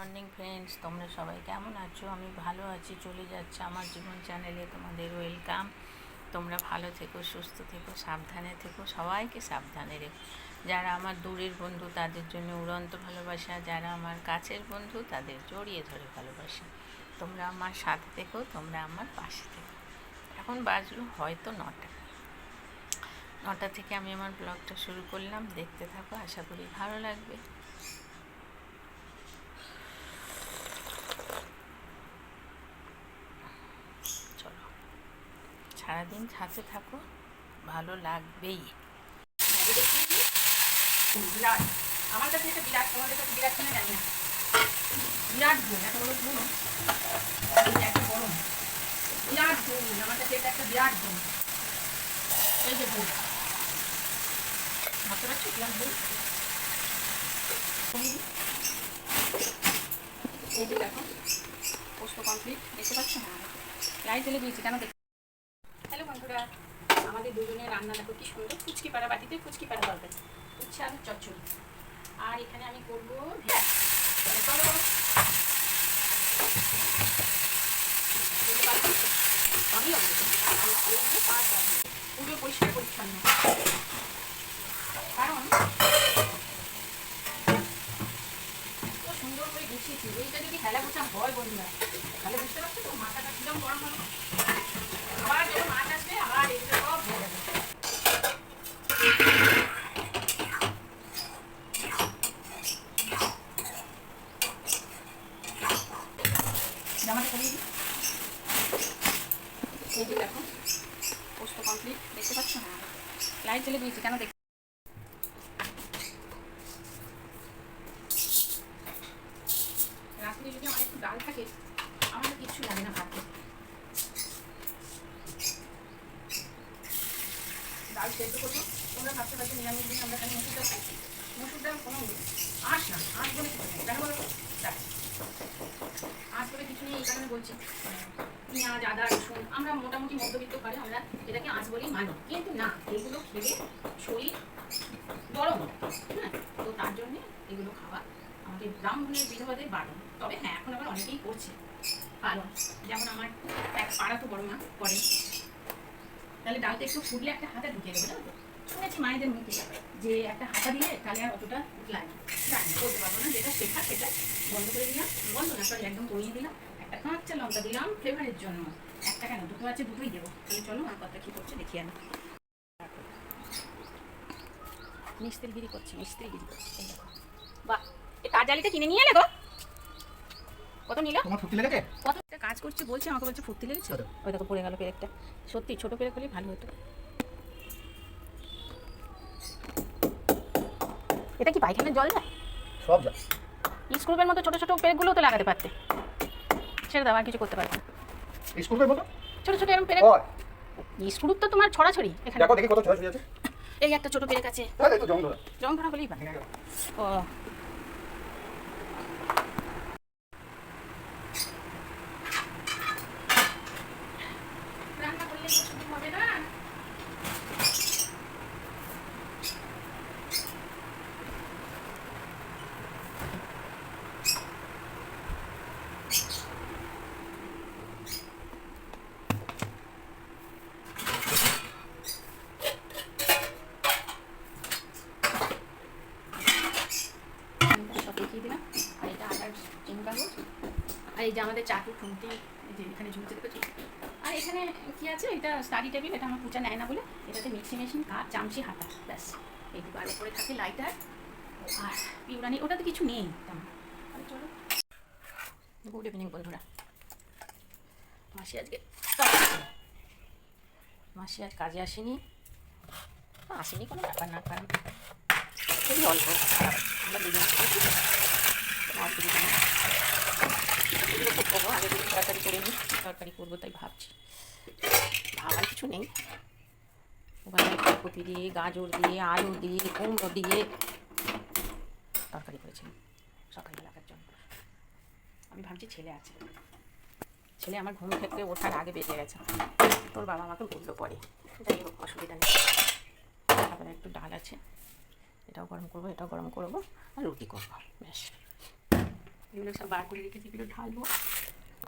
Morning friends তোমরা সবাই কেমন আছো? আমি ভালো আছি, চলে যাচ্ছে আমার জীবন চ্যানেলে তোমাদের ওয়েলকাম তোমরা ভালো থেকো, সুস্থ থেকো, সাবধানে থেকো, সবাইকে সাবধানে রেখো। যারা আমার দূরের বন্ধু, তাদের জন্য উড়ন্ত ভালোবাসা। যারা আমার কাছের বন্ধু, তাদের জড়িয়ে ধরে ভালোবাসা। তোমরা আমার সাথে থেকো, তোমরা আমার পাশে থেকো। এখন বাজলো হয়তো নটা। নটা থেকে আমি আমার ব্লগটা শুরু করলাম। দেখতে থাকো, আশা করি ভালো লাগবে চলো সারাদিন ছাঁচে থাকো ভালো লাগবেই। বিরাট, আমার কাছে এটা বিরাট, তোমাদের কাছে বিরাট কিনা জানি না। বিরাট গুণ এত বড় গুণ একটা গরম বিরাট গুণ আমার কাছে এটা একটা বিরাট গুণ এই যে গুণ ভাবতে পারছ? বিরাট গুণ এই যে দেখো পোস্ত কমপ্লিট দেখতে পাচ্ছ? না লাইট জ্বেলে দিয়েছি, কেন দেখ হ্যালো বন্ধুরা আমাদের দুজনের রান্না, দেখো কি সুন্দর ফুচকি পাড়া বাটিতে ফুচকি পাড়া তরকারি, উচ্ছে আলুর চচ্চড়ি। আর এখানে আমি করব। পুরো পরিষ্কার পরিচ্ছন্ন। কারণ সুন্দর করে গুছিয়েছি, এইটা যদি হেলা গোছা হয় বন্ধুরা তাহলে বুঝতে পারছ তো মাথাটা কিরম গরম হবে আবার যখন মাছ আসবে আবার এগুলো সব হয়ে যাবে জামাটা করিয়ে দিই এই যে দেখো পোস্ত কমপ্লিট দেখতে পাচ্ছ না লাইট জ্বেলে দিয়েছি কেন দেখ যদি ডাল থাকে না ডাল সেদ্ধ করব তোমরা ভাবতে পারছ নিরামিষ দিন আমরা মসুর ডাল ডাল কোনো আঁশ না। আঁশ বলে কিছু বলো দেখ, কিছু নেই এই কারণে বলছি পেঁয়াজ আদা রসুন আমরা মোটামুটি মধ্যবিত্ত করে আমরা এটাকে আঁশ বলেই মানি কিন্তু না এগুলো খেলে শরীর গরম হয়, তো তার জন্যে এগুলো খাওয়া আমাদের ব্রাহ্মণের বিধবাদের বারণ। তবে হ্যাঁ এখন আবার অনেকেই করছে পালন। যেমন আমার এক পাড়া তো বড় মা করে তাহলে ডালটা একটু ফুটলে একটা হাতে ঢুকিয়ে দেবে জানো তো? শুনেছি মায়েদের মুখে যে একটা হাতা দিলে তাহলে আর অতটা লাগে জানি বলতে পারব না যেটা শেখা সেটা। বন্ধ করে দিলাম বন্ধ না সরি একদম কমিয়ে দিলাম। একটা কাঁচা লঙ্কা দিলাম ফ্লেভারের জন্য। একটা কেন? দুটো আছে দুটোই দেবো। তাহলে চলো আমার কথা কী করছে দেখিয়ে আনো। মিস্ত্রি গিরি করছে মিস্ত্রি গিরি করছে। এই দেখো। বাহ এই কাজ জালিটা কিনে নিয়ে এলে গো। কত নিল? তোমার ফুর্তি লেগেছে? কত? কাজ করছে বলছে আমাকে বলছে ফুর্তি লেগেছে? ওই দেখো পড়ে গেল পেরেকটা। সত্যি ছোট পেরেক হলেই ভালো হতো। এটা কি পায়খানার জল যায় সব যায় স্ক্রুপের মতো ছোট ছোট পেরেকগুলো তো লাগাতে পারতে। ছেড়ে দাও আর কিছু করতে পারবে না। স্কুল মতো? ছোট ছোট এরকম পেরেক স্ক্রু তো তোমার ছড়াছড়ি এখানে। দেখো দেখি কত ছড়াছড়ি আছে। এই একটা ছোট পেরেক আছে। তো জং ধরা জং ধরা হলেই পারে ও রান্না করলে তো শুধু হবে না সব দেখিয়ে দিলাম আর এটা আটার চিনি কাগজ আর এই যে আমাদের খুঁটি, এই যে এখানে ঝুলছে দেখেছ? আর এখানে কি আছে? এটা স্টাডি টেবিল এটা আমার পূজা নেয় না বলে, এটাতে মিক্সি মেশিন, কাঠ, চামচি, হাতা, ব্যাস। এই আর উপরে থাকে লাইটার আর পিউরানি, ওটাতে কিছু নেই তেমন। চলো। গুড ইভিনিং বন্ধুরা। মাসি আজকে মাসি আজ কাজে আসেনি। আসেনি কোনো ব্যাপার না, কারণ খুবই অল্প দুজনে অসুবিধা নেই আগে যদি তরকারি করে নিই তরকারি করব তাই ভাবছি। ভাবার কিছু নেই। ফুলকপি দিয়ে, গাজর দিয়ে, আলু দিয়ে, কুমড়ো দিয়ে তরকারি করেছিলাম সকালবেলাকার জন্য। আমি ভাবছি ছেলে আছে। ছেলে আমার ঘুম থেকে ওঠার আগে বেঁচে গেছে। তোর বাবা আমাকে বলল পরে। যাই হোক, অসুবিধা নেই। তারপরে একটু ডাল আছে। এটাও গরম করব, এটাও গরম করব, আর রুটি করব। ব্যাস। এগুলো সব বার করে রেখেছি, এগুলো ঢালবো।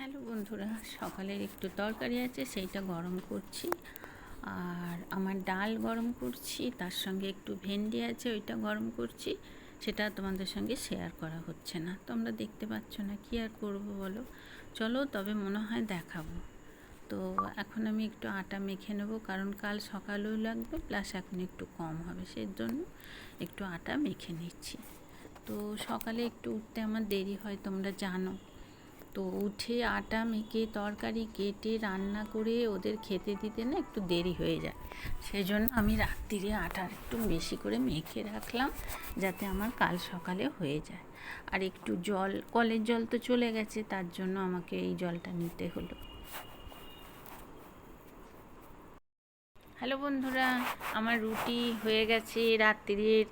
হ্যালো বন্ধুরা, সকালের একটু তরকারি আছে, সেইটা গরম করছি। আর আমার ডাল গরম করছি, তার সঙ্গে একটু ভেন্ডি আছে, ওইটা গরম করছি। সেটা তোমাদের সঙ্গে শেয়ার করা হচ্ছে না। তোমরা দেখতে পাচ্ছ না, কি আর করব বলো? চলো, তবে মনে হয় দেখাবো। তো এখন আমি একটু আটা মেখে নেব, কারণ কাল সকালেও লাগবে প্লাস এখন একটু কম হবে সেই জন্য একটু আটা মেখে নিচ্ছি। তো সকালে একটু উঠতে আমার দেরি হয়, তোমরা জানো। তো উঠে আটা মেখে তরকারি কেটে রান্না করে ওদের খেতে দিতে না একটু দেরি হয়ে যায়। সেই জন্য আমি রাত্রিরে আটা একটু বেশি করে মেখে রাখলাম যাতে আমার কাল সকালে হয়ে যায়। আর একটু জল, কলের জল তো চলে গেছে, তার জন্য আমাকে এই জলটা নিতে হলো। হ্যালো বন্ধুরা, আমার রুটি হয়ে গেছে রাত্রির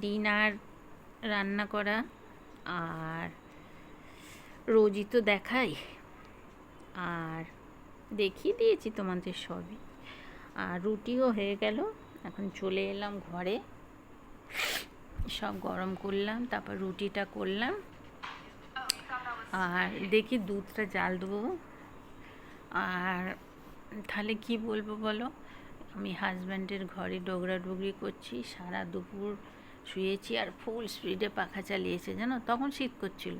ডিনার, রান্না করা। আর রোজই তো দেখাই। আর দেখিয়ে দিয়েছি তোমাদের সবই। আর রুটিও হয়ে গেল। এখন চলে এলাম ঘরে। সব গরম করলাম, তারপর রুটিটা করলাম। আর দেখি দুধটা জাল দেবো। আর তাহলে কি বলব বলো? আমি হাজব্যান্ডের ঘরে ডোগরা ডুগরি করছি। সারা দুপুর শুয়েছি আর ফুল স্পিডে পাখা চালিয়েছে যেন তখন শীত করছিল।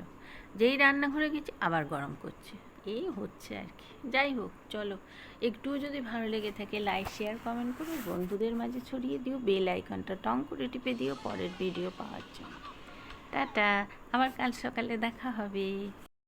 যেই রান্নাঘরে গেছি, আবার গরম করছে। এই হচ্ছে আর কি। যাই হোক, চলো। একটুও যদি ভালো লেগে থাকে লাইক শেয়ার কমেন্ট করো। বন্ধুদের মাঝে ছড়িয়ে দিও। বেল আইকনটা টং করে টিপে দিও। পরের ভিডিও পাওয়ার জন্য। টাটা! আবার কাল সকালে দেখা হবে।